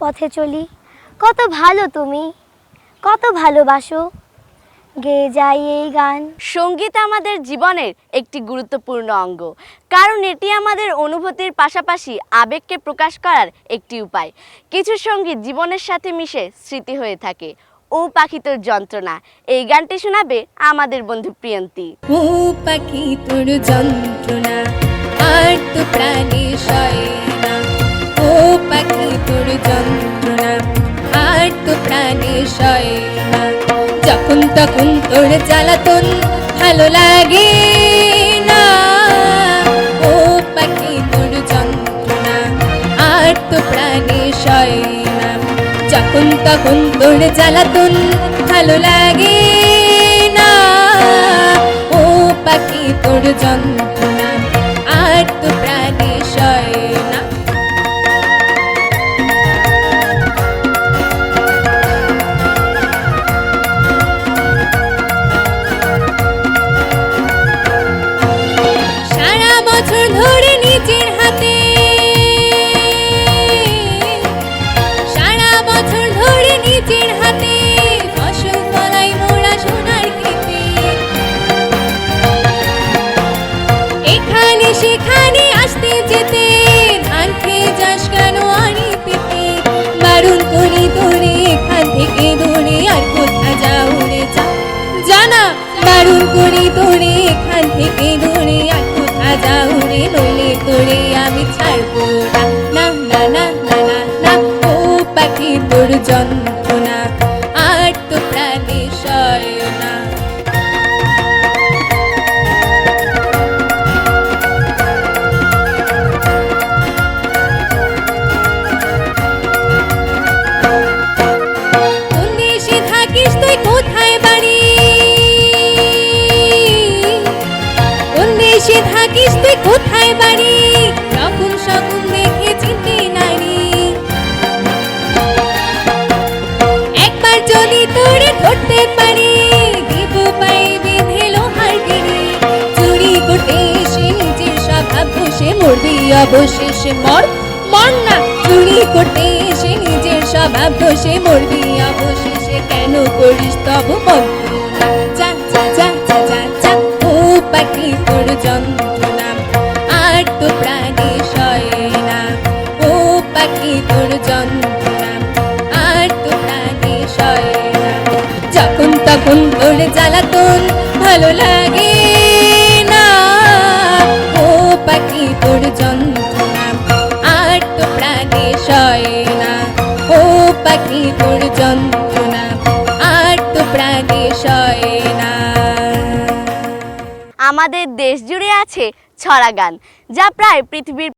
পথে চলি। কত ভালো তুমি কত ভালোবাসো। গেয়ে যাই এই গান। সংগীত আমাদের জীবনের একটি গুরুত্বপূর্ণ অঙ্গ কারণ এটি আমাদের অনুভূতির পাশাপাশি আবেগকে প্রকাশ করার একটি উপায়। কিছু সংগীত জীবনের সাথে মিশে স্মৃতি হয়ে থাকে। ও পাখি তোর যন্ত্রণা এই গানটি শোনাবে আমাদের বন্ধু প্রিয়ন্তী। ও পাখি তোর যন্ত্রণা আর তো প্রাণে সয় যখন তখন তোর জ্বালাতন ভালো লাগে না। ও পাখি তোর যন্ত্রণা, আর তো প্রাণে সয় যখন তখন তোর জ্বালাতন ভালো লাগে না। ও পাখি তোর যন্ত্রণা, আর তো নিজের হাতে। বছর ধরে এখানে করি থেকে দৌড়ে আর কোথা যাও জানা, বারণ করি তোরে এখান থেকে দৌড়ে আর কোথা যাও রে নইলে তোরে আমি ছাড়বো না। না না না না না, ও পাখি তোর আর তো প্রাণে সয় যদি তোরে ধরতে পারি, দিব পাই বেঁধে লোহার চুরি বসে অবশেষে মর মর না। চুরি করতে এসে নিজের স্বভাব দোষে মরবি, অবশেষে কেন করিস তব মন্ত্রণা যখন তখন জ্বালাতন ভালো লাগে ও পাখি, তোর আর আমাদের দেশ জুড়ে আছে ছড়া গান যা প্রায় পৃথিবীর